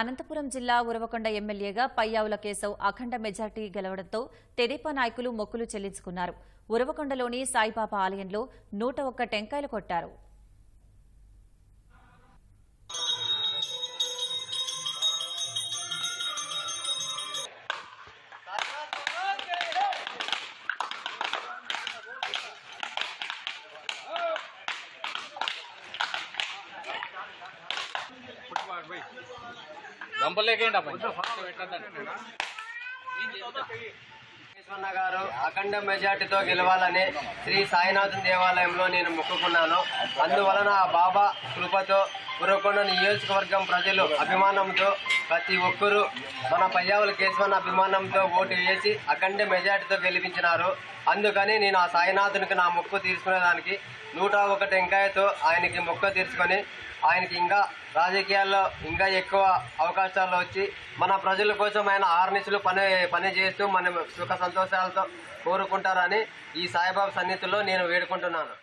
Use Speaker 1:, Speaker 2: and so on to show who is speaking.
Speaker 1: అనంతపురం జిల్లా ఉరవకొండ ఎమ్మెల్యేగా పయ్యావుల కేశవ్ అఖండ మెజార్టీ గెలవడంతో తెదేపా నాయకులు మొక్కులు చెల్లించుకున్నారు. ఉరవకొండలోని సాయిబాబా ఆలయంలో నూట ఒక్క టెంకాయలు కొట్టారు.
Speaker 2: గారు అఖండ మెజార్టీతో గెలవాలని శ్రీ సాయినాథన్ దేవాలయంలో నేను మొక్కుకున్నాను. అందువలన ఆ బాబా కృపతో పురకొండ నియోజకవర్గం ప్రజలు అభిమానంతో ప్రతి ఒక్కరూ మన పయ్యావుల కేశవన్ అభిమానంతో ఓటు వేసి అఖండ మెజార్టీతో గెలిపించినారు. అందుకని నేను ఆ సాయినాథునికి నా మొక్కు తీర్చుకునేదానికి నూట ఒక టెంకాయతో ఆయనకి మొక్క తీర్చుకొని ఆయనకి ఇంకా రాజకీయాల్లో ఇంకా ఎక్కువ అవకాశాలు వచ్చి మన ప్రజల కోసం ఆయన ఆర్నిసులు పని పని చేస్తూ మన సుఖ సంతోషాలతో కోరుకుంటారని ఈ సాయిబాబా సన్నిధిలో నేను వేడుకుంటున్నాను.